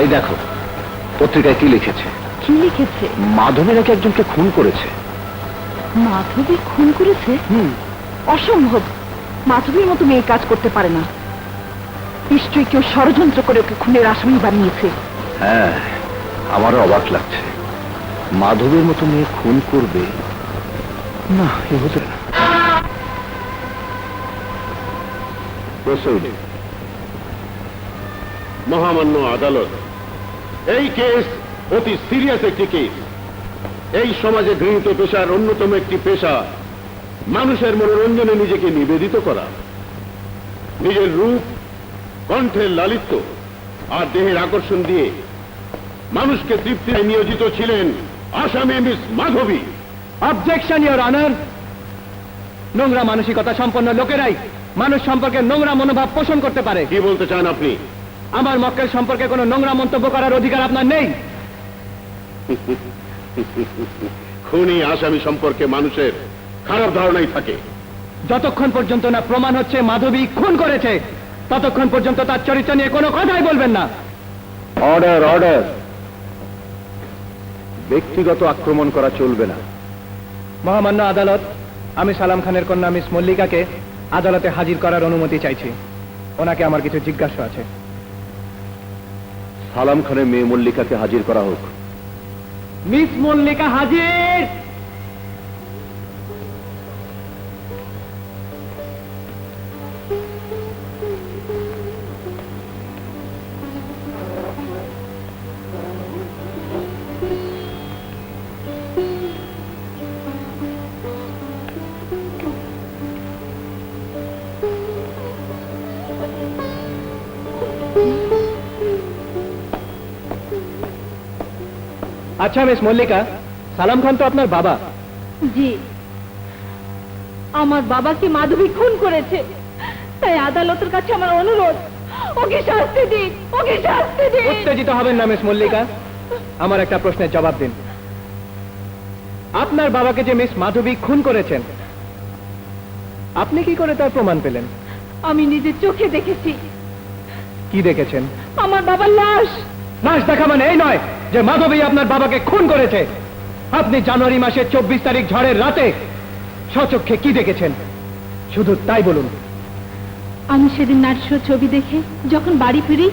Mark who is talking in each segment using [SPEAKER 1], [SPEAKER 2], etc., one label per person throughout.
[SPEAKER 1] এই দেখো পত্রিকায় কি লিখেছে?
[SPEAKER 2] কি লিখেছে?
[SPEAKER 1] মাধবী নাকি একজনকে খুন করেছে?
[SPEAKER 2] মাধবী খুন করেছে?
[SPEAKER 1] হুম।
[SPEAKER 2] অসম্ভব। মাধবীর মতো মেয়ে কাজ করতে পারে না। নিশ্চয়ই কেউ ষড়যন্ত্র করে ওকে খুনের আসামি বানিয়েছে।
[SPEAKER 1] হ্যাঁ আমারও অবাক লাগছে। মাধবের মতো মেয়ে খুন করবে? না এ হতে না।
[SPEAKER 3] মহামান্য আদালত এই কেস অতি সিরিয়াস একটি কেস এই সমাজে গৃহীত পেশার অন্যতম একটি পেশা মানুষের মনোরঞ্জনে নিজেকে নিবেদিত করা। নিজের রূপ কণ্ঠের লালিত্য আর দেহের আকর্ষণ দিয়ে মানুষকে তৃপ্তিতে নিয়োজিত ছিলেন আসামি Miss Madhabi.
[SPEAKER 4] Objection your honour নোংরা মানসিকতা সম্পন্ন লোকেরাই মানুষ সম্পর্কে নোংরা মনোভাব পোষণ করতে পারে।
[SPEAKER 3] কি বলতে চান আপনি?
[SPEAKER 4] আমার মক্কেল সম্পর্কে কোনো নোংরা মন্তব্য করার অধিকার আপনার নেই।
[SPEAKER 3] খুনি আসামি সম্পর্কে মানুষের খারাপ ধারণাই থাকে।
[SPEAKER 4] যতক্ষণ পর্যন্ত না প্রমাণ হচ্ছে মাধবী খুন করেছে ততক্ষণ পর্যন্ত তার চরিত্র নিয়ে কোনো কথাই বলবেন না।
[SPEAKER 1] অর্ডার অর্ডার ব্যক্তিগত আক্রমণ করা চলবে না।
[SPEAKER 4] মহামান্য আদালত আমি সালাম খানের কন্যা মিস মল্লিকাকে আদালতে হাজির করার অনুমতি চাইছি। ওনাকে আমার কিছু জিজ্ঞাসা আছে।
[SPEAKER 1] সালাম খানের মেয়ে মল্লিকাকে হাজির করা হোক।
[SPEAKER 4] মিস মল্লিকা হাজির! আচ্ছা মিস মল্লিকা সালাম খান তো আপনার বাবা।
[SPEAKER 2] জি। আমার বাবাকে মাধবী খুন করেছে। তাই আদালতের কাছে আমার অনুরোধ ওকে শাস্তি দিন ওকে শাস্তি দিন।
[SPEAKER 4] উত্তেজিত হবেন না মিস মল্লিকা। আমার একটা প্রশ্নের জবাব দিন। আপনার বাবাকে যে মিস মাধবী খুন করেছেন আপনি কি করে তার প্রমাণ পেলেন?
[SPEAKER 2] আমি নিজের চোখে দেখেছি।
[SPEAKER 4] কি দেখেছেন?
[SPEAKER 2] আমার বাবার লাশ।
[SPEAKER 4] লাশ দেখা মানে এই নয়। যে মাধবী আপনার বাবাকে খুন করেছে। আপনি জানুয়ারি মাসের চব্বিশ তারিখ ঝড়ের রাতে সচক্ষে কি দেখেছেন? শুধু তাই বলুন।
[SPEAKER 2] আমি সেদিন নাটশো ছবি দেখে যখন বাড়ি ফিরি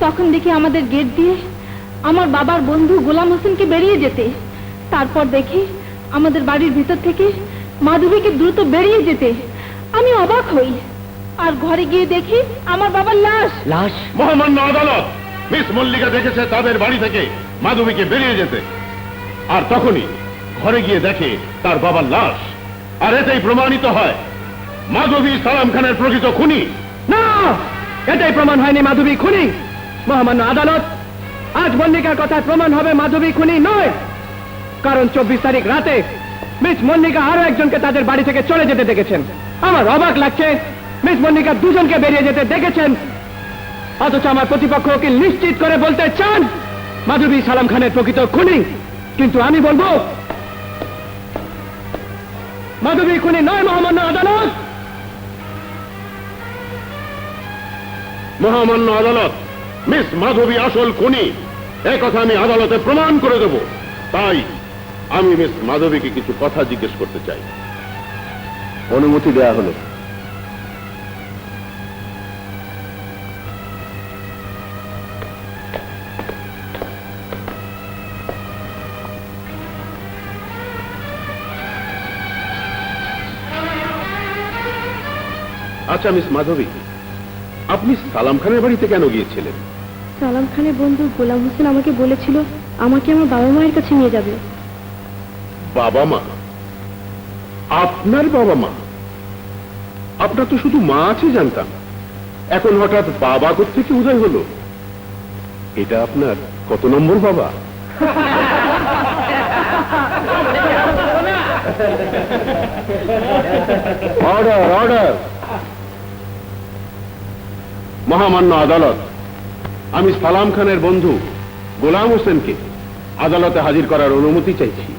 [SPEAKER 2] তখন দেখি আমাদের গেট দিয়ে আমার বাবার বন্ধু গোলাম হোসেনকে বেরিয়ে যেতে। তারপর দেখি আমাদের বাড়ির ভিতর থেকে মাধবীকে দ্রুত বেরিয়ে যেতে। আমি অবাক হই। আর ঘরে গিয়ে দেখি আমার বাবার লাশ।
[SPEAKER 4] লাশ?
[SPEAKER 3] মহামান্য আদালত! মিস মল্লিকা দেখেছে তাদের বাড়ি থেকে মাধবীকে বেরিয়ে যেতে। আর তখনই ঘরে গিয়ে দেখে তার বাবার লাশ। আর এতেই প্রমাণিত হয়, মাধবী সালাম খানের প্রকৃত খুনি।
[SPEAKER 4] না এটাই প্রমাণ হয়নি মাধবী খুনি। মহামান্য আদালত, আজ মল্লিকার কথা প্রমাণ হবে মাধবী খুনি নয়। কারণ চব্বিশ তারিখ রাতে মিস মল্লিকা আরও একজনকে তাদের বাড়ি থেকে চলে যেতে দেখেছেন। আমার অবাক লাগছে, মিস মল্লিকা দুজনকে বেরিয়ে যেতে দেখেছেন। অথচ আমার প্রতিপক্ষ উকিল নিশ্চিত করে বলতে চান। মাধবী সালাম খানের প্রকৃত খুনি। কিন্তু আমি বলব মাধবী খুনি নয় মহামান্য আদালত।
[SPEAKER 3] মহামান্য আদালত মিস মাধবী আসল খুনি। কথা আমি আদালতে প্রমাণ করে দেব। তাই আমি মিস মাধবীকে কিছু কথা জিজ্ঞেস করতে চাই।
[SPEAKER 1] অনুমতি দেয়া হলো।
[SPEAKER 3] আচ্ছা মিস মাধবী আপনি সালাম খানের বাড়িতে কেন গিয়েছিলেন?
[SPEAKER 2] সালাম খানের বন্ধু গোলাম হোসেন আমাকে বলেছিল আমাকে আমার বাবা মায়ের কাছে নিয়ে যাবে।
[SPEAKER 3] বাবা মা? আপনার বাবা মা? আপনার তো শুধু মা আছে জানতাম। এখন হঠাৎ বাবা থেকে উদয় হলো? এটা আপনার কত নম্বর বাবা?
[SPEAKER 1] অর্ডার অর্ডার
[SPEAKER 3] মহামান্য আদালত। আমি সালাম খানের বন্ধু গোলাম হোসেনকে আদালতে হাজির করার অনুমতি চাইছি।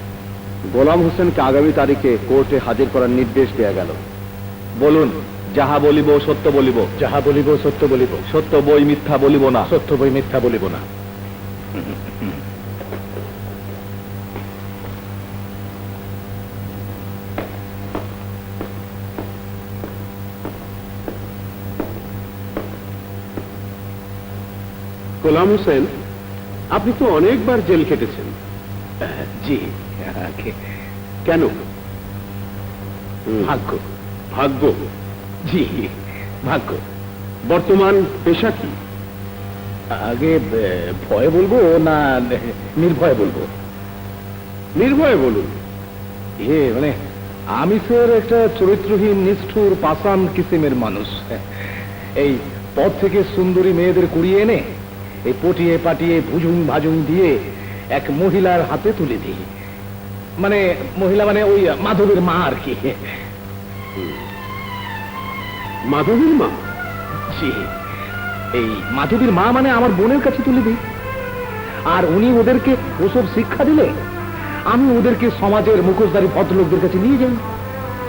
[SPEAKER 1] গোলাম হোসেনকে আগামী তারিখে কোর্টে হাজির করার নির্দেশ দেয়া গেল। বলুন যাহা বলিব সত্য বলিব।
[SPEAKER 3] যাহা বলিব সত্য বলিব।
[SPEAKER 1] সত্য বই মিথ্যা বলিব না।
[SPEAKER 3] সত্য বই মিথ্যা বলিব না। গোলাম হোসেন আপনি তো অনেকবার জেল কেটেছেন
[SPEAKER 1] জি
[SPEAKER 3] কেন?
[SPEAKER 1] ভাগ্য।
[SPEAKER 3] ভাগ্য?
[SPEAKER 1] জি ভাগ্য।
[SPEAKER 3] বর্তমান পেশা কি?
[SPEAKER 1] আগে ভয়ে বলব না নির্ভয়ে বলব?
[SPEAKER 3] নির্ভয়ে বলুন।
[SPEAKER 1] এ মানে আমি স্যার একটা চরিত্রহীন নিষ্ঠুর পাষাণ কিসিমের মানুষ। এই পথ থেকে সুন্দরী মেয়েদের কুড়িয়ে এনে এই পটিয়ে পাটিয়ে ভুজুং ভাজুং দিয়ে এক মহিলার হাতে তুলে দিই। মানে মহিলা মানে ওই মাধবীর মা আর কি।
[SPEAKER 3] মাধবীর মা?
[SPEAKER 1] জি। এই মাধবীর মা মানে আমার বোনের কাছে তুলে দিই। আর উনি ওদেরকে ওসব শিক্ষা দিলে আমি ওদেরকে সমাজের মুখোশধারী ভদ্রলোকদের কাছে নিয়ে যাই।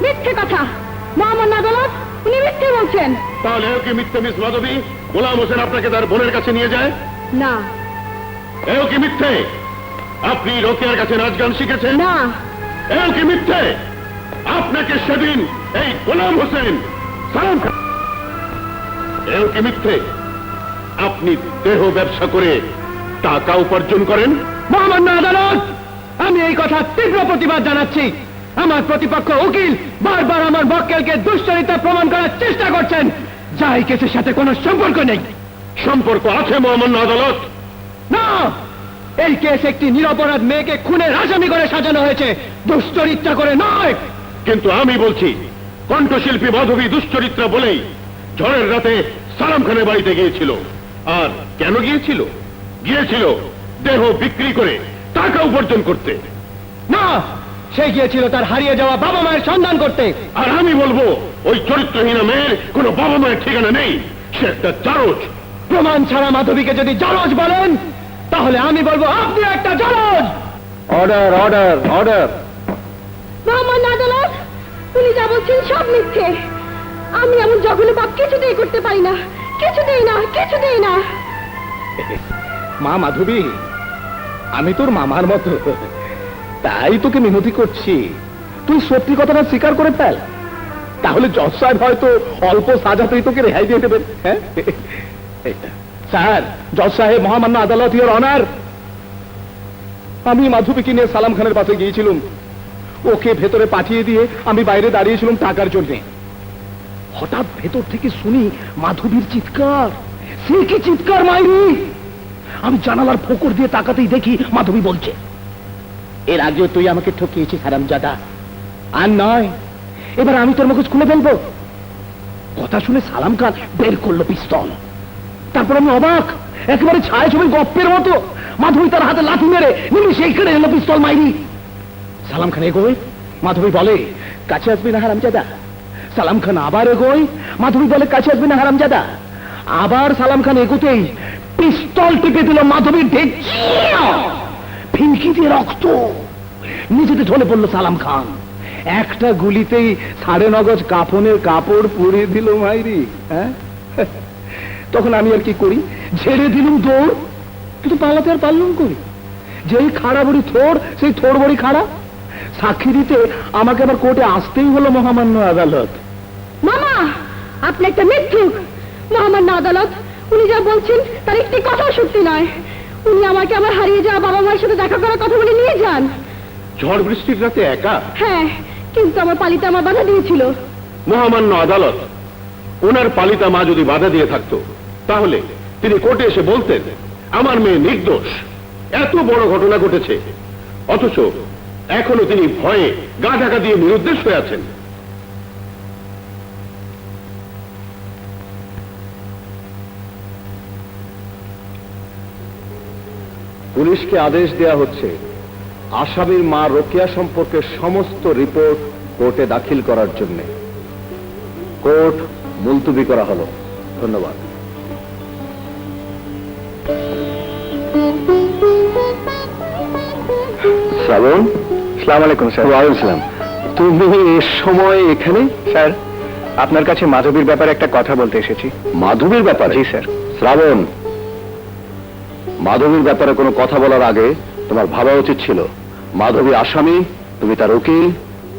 [SPEAKER 2] মিথ্যে কথা। মোহাম্মদ আদালত উনি মিথ্যে বলছেন।
[SPEAKER 3] তাহলে কি মিথ্যে মিস মাধবী? গোলাম হোসেন আপনাকে তার বোনের কাছে নিয়ে যায়?
[SPEAKER 2] না।
[SPEAKER 3] এও কি মিথ্যে? আপনি রোকেয়ার কাছে নাচ গান শিখেছেন?
[SPEAKER 2] না।
[SPEAKER 3] এও কি মিথ্যে? আপনাকে সেদিন এই গোলাম হোসেন সালাম এও কি মিথ্যে? আপনি দেহ ব্যবসা করে টাকা উপার্জন করেন?
[SPEAKER 4] মহামান্য আদালত আমি এই কথা তীব্র প্রতিবাদ জানাচ্ছি। আমার প্রতিপক্ষ উকিল বারবার আমার বক্কেলকে দুশ্চরিতা প্রমাণ করার চেষ্টা করছেন। এই কেসের সাথে কোনো সম্পর্ক নেই।
[SPEAKER 3] সম্পর্ক আছে মহামান্য আদালত।
[SPEAKER 4] না! এই কেস একটি নিরপরাধ মেয়েকে খুনের আসামি করে সাজানো হয়েছে। দুশ্চরিত্রা করে নয়!
[SPEAKER 3] কিন্তু আমি বলছি কণ্ঠশিল্পী মাধবী দুশ্চরিত্রা বলেই ঝড়ের রাতে সালাম খানের বাড়িতে গিয়েছিল। আর কেন গিয়েছিল? গিয়েছিল দেহ বিক্রি করে টাকা উপার্জন করতে।
[SPEAKER 4] না! সে গিয়েছিল তার হারিয়ে যাওয়া বাবা মায়ের সন্ধান করতে।
[SPEAKER 3] আর আমি বলব ওই চরিত্রহীন মেয়ের কোনো বাবা মায়ের ঠিকানা নেই। সে একটা চারজ
[SPEAKER 4] প্রমাণ ছাড়া মাধবীকে যদি জলজ বলেন তাহলে আমি বলব আপনি একটা জলজ
[SPEAKER 1] অর্ডার অর্ডার অর্ডার।
[SPEAKER 2] মোহাম্মদ আদালত উনি যা বলছেন সব মিথ্যে। আমি এমন জঘন্য পাপ কিছুতেই করতে পারি না। কিছুতেই না কিছুতেই না।
[SPEAKER 1] মা মাধবী আমি তোর মামার মতো। তাই তোকে মিনতি করছি। তুই সত্যি কথাটা স্বীকার করে ফেল। তাহলে জজ সাহেব হয়তো অল্প সাজাতেই তোকে রেহাই দিয়ে দেবেন হ্যাঁ? স্যার, জজ সাহেব মহামান্য আদালত ইয়োর অনার। আমি মাধবীকে নিয়ে সালাম খানের পাশে গিয়েছিলাম। ওকে ভেতরে পাঠিয়ে দিয়ে আমি বাইরে দাঁড়িয়েছিলাম টাকার জন্যে। হঠাৎ ভেতর থেকে শুনি মাধবীর চিৎকার। সে কি চিৎকার, মাইরি? আমি জানালার ফোকর দিয়ে তাকাতেই দেখি মাধবী বলছে এর আগে তুই আমাকে ঠকিয়েছিস, হারামজাদা। আর নয়, এবার আমি তোর মুখোশ খুলে ফেলব। কথা শুনে সালাম খান বের করল পিস্তল। তারপর আমি অবাক, একেবারে ছায়া ছবি গপ্পের মতো। মাধবী তার হাতে লাথি মেরে নিমি সেইখানে এলো পিস্তল মাইরি। সালাম খান এগোয়, মাধবী বলে, কাছে আসবি না হারাম হারামজাদা? সালাম খান আবার এগোয়, মাধবী বলে, কাছে আসবি না, হারামজাদা? আবার সালাম খান এগোতেই পিস্তল টিপে দিল মাধবীর ঢেকিয়া ফিনকি দিয়ে রক্ত। নিজেতে ঢলে পড়ল সালাম খান। একটা গুলিতেই সাড়ে নগজ কাফনের কাপড় পরিয়ে দিল মাইরি হ্যাঁ? তখন আমি আর কি করি? ঝেড়ে দিলুম দৌড় কিন্তু পালাতে আর পারলুম করি যেই খাড়া বড়ি থোড় সেই থোড় বড়ি খাড়া। সাক্ষী দিতে আমাকে আবার কোর্টে আসতেই হলো মহামান্য আদালত।
[SPEAKER 2] মামা, আপনি একটা মিথ্যুক মহামান্য আদালত, উনি যা বলছেন তার একটি কথা সত্যি নয়। উনি আমাকে আমার হারিয়ে যাওয়া বাবা মায়ের সাথে দেখা করার কথা বলে নিয়ে যান।
[SPEAKER 3] ঝড় বৃষ্টির রাতে একা?
[SPEAKER 2] হ্যাঁ কিন্তু আমার পালিতে আমার বাধা দিয়েছিল।
[SPEAKER 3] মহামান্য আদালত ওনার পালিতা মা যদি বাধা দিয়ে থাকতো তাহলে তিনি কোর্টে এসে বলতেন আমার মেয়ে নির্দোষ। এত বড় ঘটনা ঘটেছে। অথচ এখনও তিনি ভয়ে গা ঢাকা দিয়ে নিরুদ্দেশ হয়ে আছেন।
[SPEAKER 1] পুলিশকে আদেশ দেয়া হচ্ছে আসামির মা রোকেয়া সম্পর্কে সমস্ত রিপোর্ট কোর্টে দাখিল করার জন্য। কোর্ট মুলতুবি করা হলো। ধন্যবাদ। শ্রাবণ সালাম আলাইকুম স্যার। ওয়ালাইকুম সালাম। তুমি এ সময় এখানে? স্যার।
[SPEAKER 4] আপনার কাছে মাধবীর ব্যাপারে একটা কথা বলতে এসেছি।
[SPEAKER 3] মাধবীর ব্যাপারে?
[SPEAKER 4] জি স্যার।
[SPEAKER 3] শ্রাবণ। মাধবীর ব্যাপারে কোনো কথা বলার আগে তোমার ভাবা উচিত ছিল। মাধবী আসামি, তুমি তার উকিল,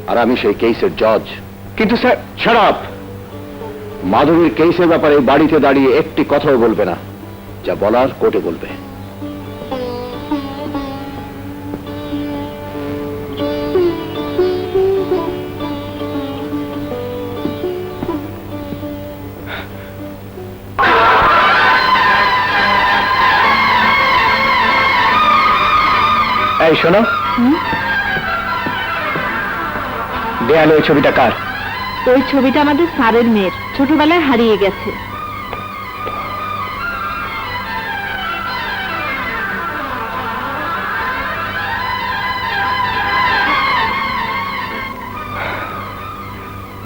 [SPEAKER 3] আর আমি সেই কেসের জজ।
[SPEAKER 4] কিন্তু স্যার
[SPEAKER 3] খারাপ মাধবীর কেসের ব্যাপারে বাড়িতে দাঁড়িয়ে একটি কথাও বলবে না, যা বলার কোর্টে বলবে।
[SPEAKER 4] এই শোনো। দেয়ালে ওই ছবিটা কার?
[SPEAKER 2] ওই ছবিটা আমাদের স্যারের মেয়ের। ছোটবেলায় হারিয়ে গেছে।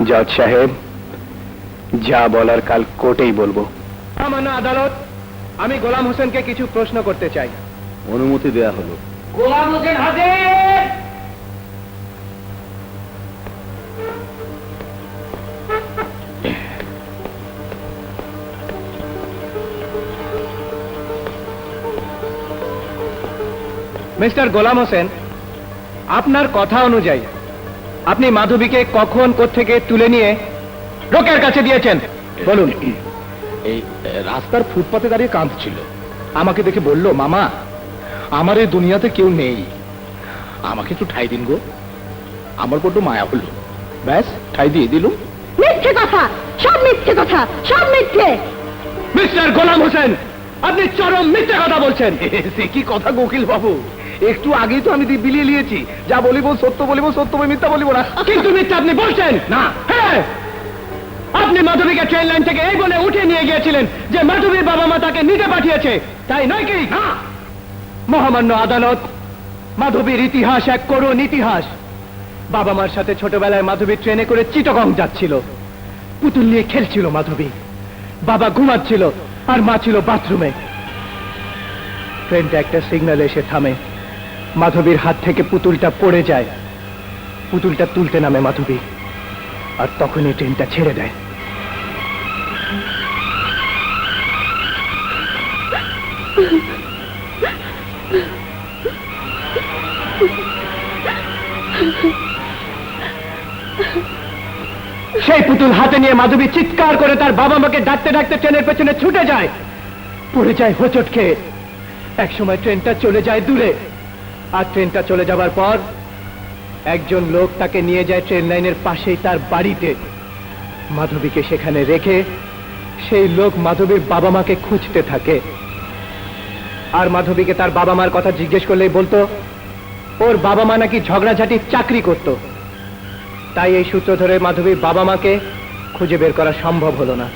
[SPEAKER 4] জজ সাহেব যা বলার কাল কোর্টেই বলব। আমার আদালত আমি গোলাম হোসেনকে কিছু প্রশ্ন করতে চাই।
[SPEAKER 3] অনুমতি দেয়া হলো।
[SPEAKER 4] গোলাম হোসেন হাজির। মিস্টার গোলাম হোসেন আপনার কথা অনুযায়ী আপনি মাধবীকে কখন থেকে তুলে নিয়ে লোকের কাছে দিয়েছেন? বলুন।
[SPEAKER 1] এই রাস্তার ফুটপাতে দাঁড়িয়ে কাঁদছিল। আমাকে দেখে বলল মামা আমার এই দুনিয়াতে কেউ নেই। আমাকে একটু ঠাই দিন গো। আমার বড্ড মায়া হলো। ব্যাস ঠাই দিয়ে দিলুম।
[SPEAKER 2] মিথ্যে কথা! সব মিথ্যে কথা! সব মিথ্যে!
[SPEAKER 4] মিস্টার গোলাম হোসেন আপনি চরম মিথ্যে কথা বলছেন।
[SPEAKER 1] সে কি কথা গোকিল বাবু? একটু আগেই তো আমি বিলিয়ে নিয়েছি। যা বলিব সত্য বলিব সত্য বই মিথ্যা বলিব না।
[SPEAKER 4] কিন্তু মিথ্যা আপনি বলছেন।
[SPEAKER 1] না।
[SPEAKER 4] হ্যাঁ। আপনি মাধবীকে ট্রেন লাইন থেকে এই বলে উঠে নিয়ে গিয়েছিলেন যে মাধবীর বাবা মা তাকে নিতে পাঠিয়েছে। তাই নয় কি?
[SPEAKER 1] না।
[SPEAKER 4] মহামান্য আদালত, মাধবীর ইতিহাস এক করুণ ইতিহাস। বাবা মার সাথে ছোটবেলায় মাধবী ট্রেনে করে চিটগং যাচ্ছিল। পুতুল নিয়ে খেলছিল মাধবী। বাবা ঘুমাচ্ছিল, আর মা ছিল বাথরুমে। ট্রেনটা একটা সিগন্যাল এসে থামে। মাধবীর হাত থেকে পুতুলটা পড়ে যায়। পুতুলটা তুলতে নামে মাধবী। আর তখনই ট্রেনটা ছেড়ে দেয়। সেই পুতুল হাতে নিয়ে মাধবী চিৎকার করে তার বাবা মাকে ডাকতে ডাকতে ট্রেনের পেছনে ছুটে যায়। পড়ে যায় হোঁচট খেয়ে একসময় ট্রেনটা চলে যায় দূরে। আর ট্রেনটা চলে যাবার পর একজন লোক তাকে নিয়ে যায় ট্রেন লাইনের পাশেই তার বাড়িতে। মাধবীকে সেখানে রেখে সেই লোক মাধবীর বাবা মাকে খুঁজতে থাকে। আর মাধবীকে তার বাবা মার কথা জিজ্ঞেস করলেই বলতো, ওর বাবা মা নাকি ঝগড়াঝাটির চাকরি করত। তাই এই সূত্র ধরে মাধবীর বাবা মাকে খুঁজে বের করা সম্ভব হলো না।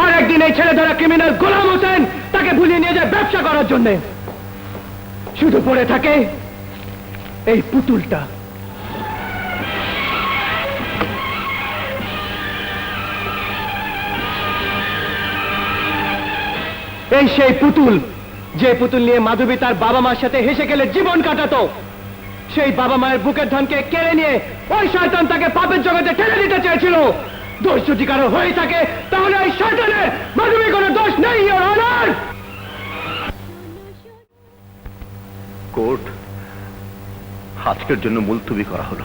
[SPEAKER 4] আর একদিন এই ছেলে ধরা ক্রিমিনাল গোলাম হোসেন তাকে ভুলিয়ে নিয়ে যায় ব্যবসা করার জন্য। শুধু পড়ে থাকে এই পুতুলটা। এই সেই পুতুল যে পুতুল নিয়ে মাধবী তার বাবা মার সাথে হেসে গেলে জীবন কাটাতো, সেই বাবা মায়ের বুকের ধনকে কেড়ে নিয়ে ওই শয়তান তাকে পাপের জগতে ঠেলে দিতে চেয়েছিল। দোষ যদি কারও হয়ে থাকে, তাহলে ওই শয়তানের মাধবী কোনো দোষ নেই
[SPEAKER 3] কোর্ট আজকের জন্য মুলতুবি করা হলো।